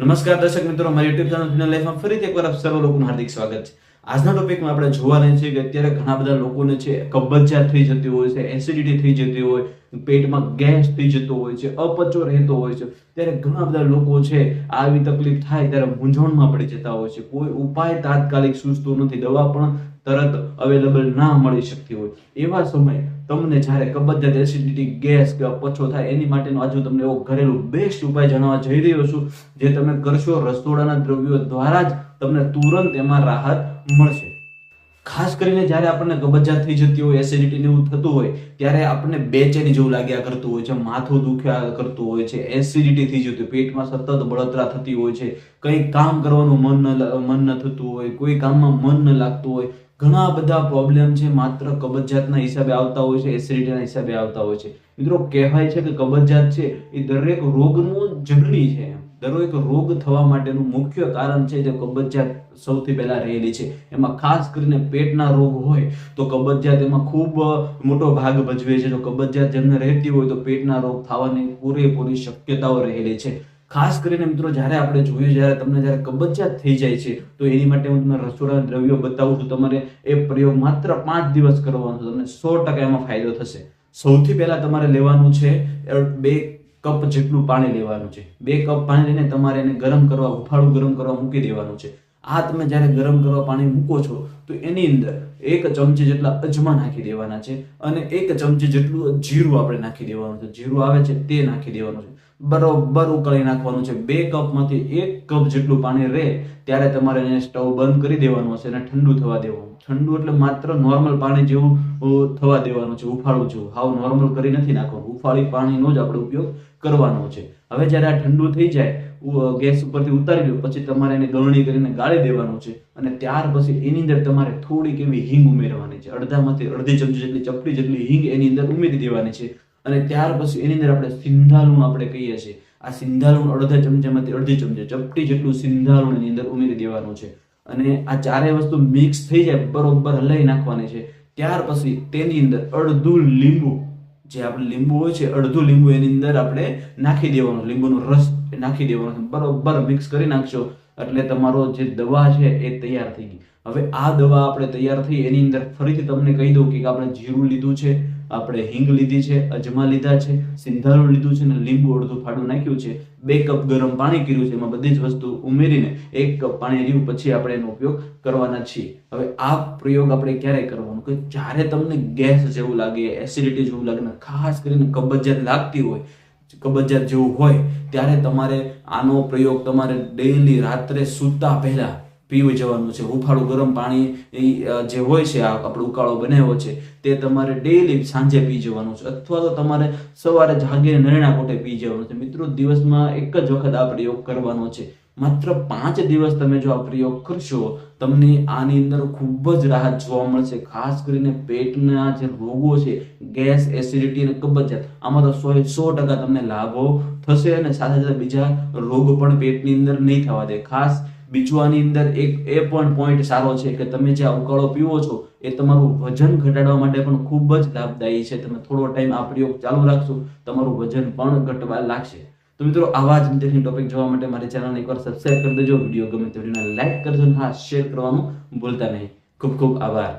નમસ્કાર દર્શક મિત્રો, મારી યુટ્યુબ ચેનલ ફિનલ લાઈફમાં ફરીથી એકવાર આપ સર્વ લોકોનું હાર્દિક સ્વાગત છે. આજના ટોપિકમાં આપણે જોવાના છે કે અત્યારે ઘણા બધા લોકોને છે કબજિયાત થઈ જતી હોય છે એસિડિટી થઈ જતી હોય, પેટમાં ગેસ થઈ જતો હોય છે, અપચો રહેતો હોય છે. ત્યારે ઘણા બધા લોકો છે આવી તકલીફ થાય ત્યારે મૂંઝવણમાં પડી જતા હોય છે. કોઈ ઉપાય તાત્કાલિક સૂચતો નથી, દવા પણ તરત અવેલેબલ ના મળી શકતી હોય. એવા સમયે તમને જ્યારે કબજિયાત એસિડિટી ગેસ કે અપચો થાય એની માટેનો આજે તમને એવો ઘરેલું બેસ્ટ ઉપાય જણાવવા જઈ રહ્યો છું, જે તમે કરશો રસોડાના દ્રવ્યો દ્વારા જ તમને તુરંત એમાં રાહત મળશે. ખાસ કરીને જ્યારે આપણને કબજિયાત થઈ જતી હોય એસિડિટી એવું થતું હોય, ત્યારે આપણને બેચેની જેવું લાગ્યા કરતું હોય છે, માથું દુખ્યા કરતું હોય છે એસિડિટી થઈ જતી પેટમાં સતત બળતરા થતી હોય છે, કંઈ કામ કરવાનું મન ન મન ન થતું હોય, કોઈ કામમાં મન ન લાગતું હોય ઘણા બધા પ્રોબ્લેમ છે, માત્ર કબજિયાતના હિસાબે આવતા હોય છે એસિડિટીના હિસાબે આવતા હોય છે. મિત્રો, કહેવાય છે કે કબજિયાત છે, એ દરેક રોગનું જનની છે. દરેક રોગ થવા માટેનું મુખ્ય કારણ છે જે કબજિયાત સૌથી પહેલા રહેલી છે. એમાં ખાસ કરીને પેટના રોગ હોય, તો કબજિયાત એમાં ખૂબ મોટો ભાગ ભજવે છે. જો કબજિયાત જેમને રહેતી હોય, તો પેટના રોગ થવાની પૂરેપૂરી શક્યતાઓ રહેલી છે. ખાસ કરીને મિત્રો જ્યારે આપણે જોઈએ, જ્યારે તમને જ્યારે કબજિયાત થઈ જાય છે, તો એની માટે હું તમને રસોડા દ્રવ્યો બતાવું છું. તમારે એ પ્રયોગ માત્ર પાંચ દિવસ કરવાનો છે. તમને સો ટકા એમાં ફાયદો થશે. સૌથી પહેલા તમારે લેવાનું છે બે કપ જેટલું પાણી લેવાનું છે. બે કપ પાણી લઈને તમારે એને ગરમ કરવા હુફાળું ગરમ કરવા મૂકી દેવાનું છે. આ તમે જ્યારે ગરમ કરવા પાણી મૂકો છો, તો એની અંદર એક ચમચી જેટલા અજમા નાખી દેવાના છે અને એક ચમચી જેટલું જીરું આપણે નાખી દેવાનું છે. જીરું આવે છે તે નાખી દેવાનું છે. બરોબર ઉકળી નાખવાનું છે. બે કપમાંથી એક કપ જેટલું પાણી રહે ત્યારે તમારે એને સ્ટવ બંધ કરી દેવાનું હશે અને ઠંડુ થવા દેવાનું. ઠંડુ એટલે માત્ર નોર્મલ પાણી જેવું થવા દેવાનું છે ઉફાળું જેવું હાવ નોર્મલ કરી નથી નાખવાનું. ઉફાળી પાણીનો જ આપણે ઉપયોગ કરવાનો છે. હવે જ્યારે આ ઠંડુ થઈ જાય ગેસ ઉપરથી ઉતારી લો પછી તમારે એને ગળણી કરીને ગાળી દેવાનું છે અને ત્યાર પછી એની અંદર તમારે થોડીક એવી હિંગ ઉમેરવાની છે. અડધામાંથી અડધી ચમચી જેટલી ચપટી જેટલી હિંગ એની અંદર ઉમેરી દેવાની છે. અને ત્યાર પછી એની અંદર આપણે સિંધાલુણ આપણે કહીએ છીએ. આ સિંધાલુણ અડધા ચમચામાંથી અડધી ચમચી, ચપટી જેટલું સિંધાલુણ એની અંદર ઉમેરી દેવાનું છે. અને આ ચારેય વસ્તુ મિક્સ થઈ જાય, બરોબર હલાઈ નાખવાની છે. ત્યાર પછી તેની અંદર અડધું લીંબુ, જે આપણે લીંબુ હોય છે, અડધું લીંબુ એની અંદર આપણે નાખી દેવાનું, લીંબુનો રસ નાખી દેવાનો. બરોબર મિક્સ કરી નાખશો, એટલે તમારો જે દવા છે એ તૈયાર થઈ ગઈ. હવે આ દવા આપણે તૈયાર થઈ એની અંદર ફરીથી તમને કહી દઉં કે આપણે જીરું લીધું છે. આપણે હિંગ લીધી છે, અજમા લીધા છે, સિંધારું લીધું છે અને લીંબુ અડધું ફાડું નાખ્યું છે. બે કપ ગરમ પાણી કર્યું છે, એમાં બધી જ વસ્તુ ઉમેરીને એક કપ પાણી રહ્યું પછી આપણે એનો ઉપયોગ કરવાના છીએ. હવે આ પ્રયોગ આપણે ક્યારે કરવાનો? કે જ્યારે તમને ગેસ જેવું લાગે, એસિડિટી જેવું લાગે ખાસ કરીને કબજિયાત લાગતી હોય, કબજિયાત જેવું હોય, ત્યારે તમારે આનો પ્રયોગ તમારે ડેઈલી રાત્રે સૂતા પહેલા પીવી જવાનું છે. હુંફાળું ગરમ પાણી જે હોય છે, આ ઉકાળો બનાવ્યો છે, તે તમારે ડેઈલી સાંજે પી જવાનું છે. અથવા તો તમારે સવારે જાગીને નરણા કોટે પી જવાનું છે. મિત્રો, દિવસમાં એક જ વખત આ પ્રયોગ કરવાનો છે. માત્ર પાંચ દિવસ તમે જો આ પ્રયોગ કરશો, તમને આની અંદર ખૂબ જ રાહત જોવા મળશે. ખાસ કરીને પેટના જે રોગો છે, ગેસ, એસિડિટી અને કબજિયાત, આમાં તો સો સો ટકા તમને લાભો થશે અને સાથે સાથે બીજા રોગ પણ પેટની અંદર નહીં થવા દે. ખાસ બીજું આની અંદર એક એ પણ પોઈન્ટ સારો છે કે તમે જે ઉકાળો પીવો છો, એ તમારું વજન ઘટાડવા માટે પણ ખૂબ જ લાભદાયી છે. તમે થોડો ટાઈમ આ પ્રયોગ ચાલુ રાખશો, તમારું વજન પણ ઘટવા લાગશે. તો મિત્રો, આવા જ ઇન્ટરેસ્ટિંગ ટોપિક જોવા માટે મારી ચેનલને એકવાર સબસ્ક્રાઇબ કરી દેજો. વીડિયો ગમે તો વિડીયોને લાઈક કરજો અને હા શેર કરવાનું ભૂલતા નહીં. ખૂબ ખૂબ આભાર.